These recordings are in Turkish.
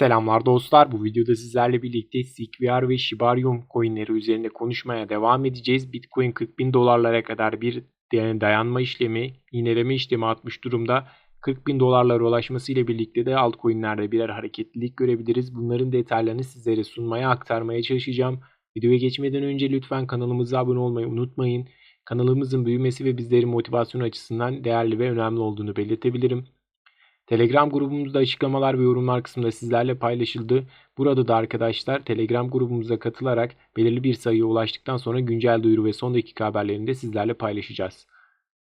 Selamlar dostlar. Bu videoda sizlerle birlikte SigVR ve Shibarium coinleri üzerinde konuşmaya devam edeceğiz. Bitcoin 40 bin dolarlara kadar bir dayanma işlemi, iğneleme işlemi atmış durumda. 40 bin dolarlara ulaşması ile birlikte de altcoinlerde birer hareketlilik görebiliriz. Bunların detaylarını sizlere sunmaya, aktarmaya çalışacağım. Videoya geçmeden önce lütfen kanalımıza abone olmayı unutmayın. Kanalımızın büyümesi ve bizlerin motivasyonu açısından değerli ve önemli olduğunu belirtebilirim. Telegram grubumuzda açıklamalar ve yorumlar kısmında sizlerle paylaşıldı. Burada da arkadaşlar Telegram grubumuza katılarak belirli bir sayıya ulaştıktan sonra güncel duyuru ve son dakika haberlerini de sizlerle paylaşacağız.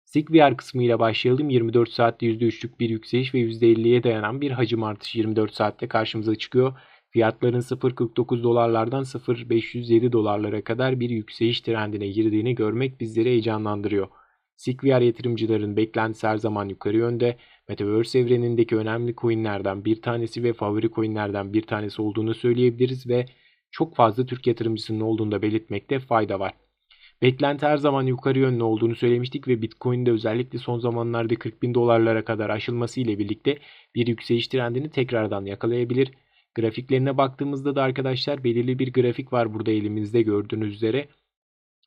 SigVR kısmıyla başlayalım. 24 saatte %3'lük bir yükseliş ve %50'ye dayanan bir hacim artışı 24 saatte karşımıza çıkıyor. Fiyatların 0.49 dolarlardan 0.507 dolarlara kadar bir yükseliş trendine girdiğini görmek bizleri heyecanlandırıyor. SigVR yatırımcıların beklentisi her zaman yukarı yönde. Metaverse evrenindeki önemli coinlerden bir tanesi ve favori coinlerden bir tanesi olduğunu söyleyebiliriz ve çok fazla Türk yatırımcısının olduğunu da belirtmekte fayda var. Beklenti her zaman yukarı yönlü olduğunu söylemiştik ve Bitcoin'de özellikle son zamanlarda 40 bin dolarlara kadar aşılması ile birlikte bir yükseliş trendini tekrardan yakalayabilir. Grafiklerine baktığımızda da arkadaşlar belirli bir grafik var burada elimizde gördüğünüz üzere.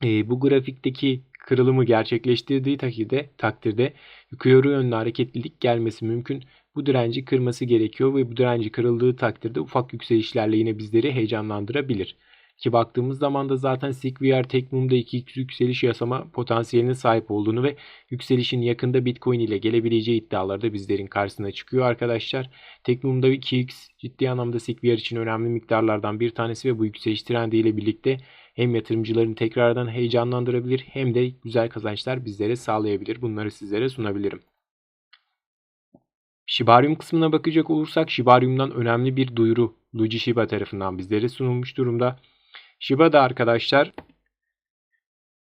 E, bu grafikteki kırılımı gerçekleştirdiği takdirde, takdirde yukarı yönlü hareketlilik gelmesi mümkün. Bu direnci kırması gerekiyor ve bu direnci kırıldığı takdirde ufak yükselişlerle yine bizleri heyecanlandırabilir. Ki baktığımız zaman da zaten SigVR Tekmum'da 2x yükseliş yasama potansiyeline sahip olduğunu ve yükselişin yakında Bitcoin ile gelebileceği iddiaları da bizlerin karşısına çıkıyor arkadaşlar. Tekmum'da 2x ciddi anlamda SigVR için önemli miktarlardan bir tanesi ve bu yükseliş trendiyle birlikte hem yatırımcıların tekrardan heyecanlandırabilir hem de güzel kazançlar bizlere sağlayabilir. Bunları sizlere sunabilirim. Shibarium kısmına bakacak olursak Shibarium'dan önemli bir duyuru Luigi Shiba tarafından bizlere sunulmuş durumda. Shiba'da arkadaşlar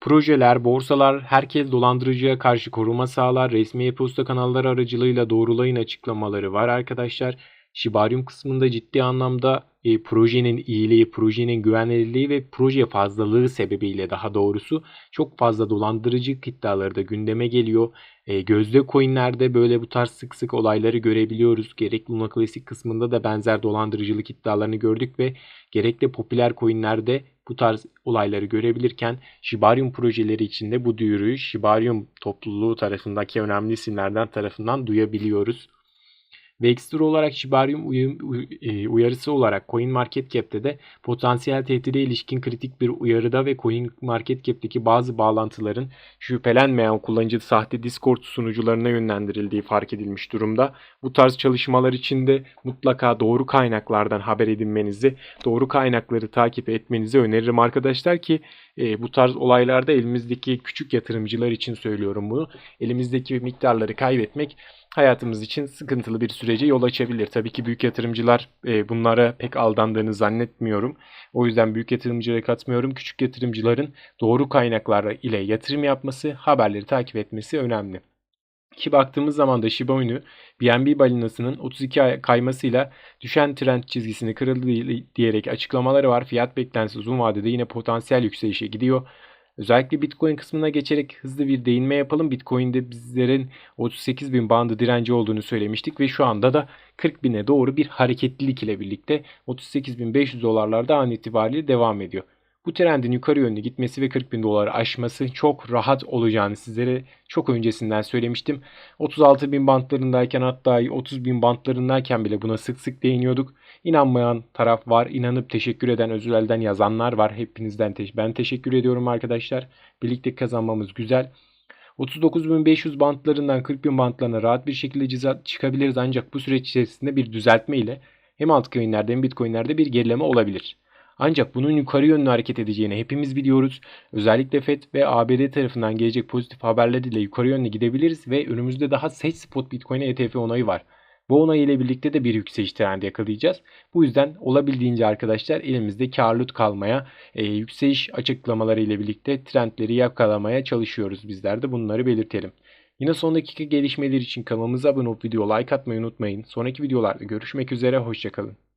projeler, borsalar, herkes dolandırıcıya karşı koruma sağlar. Resmi e-posta kanalları aracılığıyla doğrulayın açıklamaları var arkadaşlar. Shibarium kısmında ciddi anlamda e, projenin iyiliği, projenin güvenilirliği ve proje fazlalığı sebebiyle daha doğrusu çok fazla dolandırıcı iddiaları da gündeme geliyor. E, gözde coinlerde böyle bu tarz sık sık olayları görebiliyoruz. Gerek Luna Classic kısmında da benzer dolandırıcılık iddialarını gördük ve gerek de popüler coinlerde bu tarz olayları görebilirken Shibarium projeleri içinde bu duyuruyu Shibarium topluluğu tarafındaki önemli isimlerden tarafından duyabiliyoruz. Ve olarak Shibarium e, uyarısı olarak CoinMarketCap'te de potansiyel tehdide ilişkin kritik bir uyarıda ve CoinMarketCap'teki bazı bağlantıların şüphelenmeyen kullanıcı sahte Discord sunucularına yönlendirildiği fark edilmiş durumda. Bu tarz çalışmalar için de mutlaka doğru kaynaklardan haber edinmenizi, doğru kaynakları takip etmenizi öneririm arkadaşlar ki e, bu tarz olaylarda elimizdeki küçük yatırımcılar için söylüyorum bunu. Elimizdeki miktarları kaybetmek hayatımız için sıkıntılı bir sürece yol açabilir. Tabii ki büyük yatırımcılar e, bunlara pek aldandığını zannetmiyorum. O yüzden büyük yatırımcılara katmıyorum. Küçük yatırımcıların doğru kaynaklar ile yatırım yapması, haberleri takip etmesi önemli. Ki baktığımız zaman da Shiba Inu BNB balinasının 32 ay kaymasıyla düşen trend çizgisini kırıldı diyerek açıklamaları var. Fiyat beklentisi uzun vadede yine potansiyel yükselişe gidiyor. Özellikle Bitcoin kısmına geçerek hızlı bir değinme yapalım. Bitcoin'de bizlerin 38 bin bandı direnci olduğunu söylemiştik ve şu anda da 40 bine doğru bir hareketlilik ile birlikte 38.500 dolarlarda an itibariyle devam ediyor. Bu trendin yukarı yönlü gitmesi ve 40 bin doları aşması çok rahat olacağını sizlere çok öncesinden söylemiştim. 36 bin bantlarındayken hatta 30 bin bantlarındayken bile buna sık sık değiniyorduk. İnanmayan taraf var. İnanıp teşekkür eden özelden yazanlar var. Hepinizden te ben teşekkür ediyorum arkadaşlar. Birlikte kazanmamız güzel. 39.500 bantlarından 40.000 bantlarına rahat bir şekilde çıkabiliriz ancak bu süreç içerisinde bir düzeltme ile hem altcoin'lerde hem bitcoin'lerde bir gerileme olabilir. Ancak bunun yukarı yönlü hareket edeceğini hepimiz biliyoruz. Özellikle FED ve ABD tarafından gelecek pozitif haberler ile yukarı yönlü gidebiliriz ve önümüzde daha Seç Spot Bitcoin ETF onayı var. Bu onay ile birlikte de bir yükseliş trendi yakalayacağız. Bu yüzden olabildiğince arkadaşlar elimizde karlı kalmaya, e, yükseliş açıklamaları ile birlikte trendleri yakalamaya çalışıyoruz. Bizler de bunları belirtelim. Yine son dakika gelişmeler için kanalımıza abone olup video like atmayı unutmayın. Sonraki videolarda görüşmek üzere, hoşçakalın.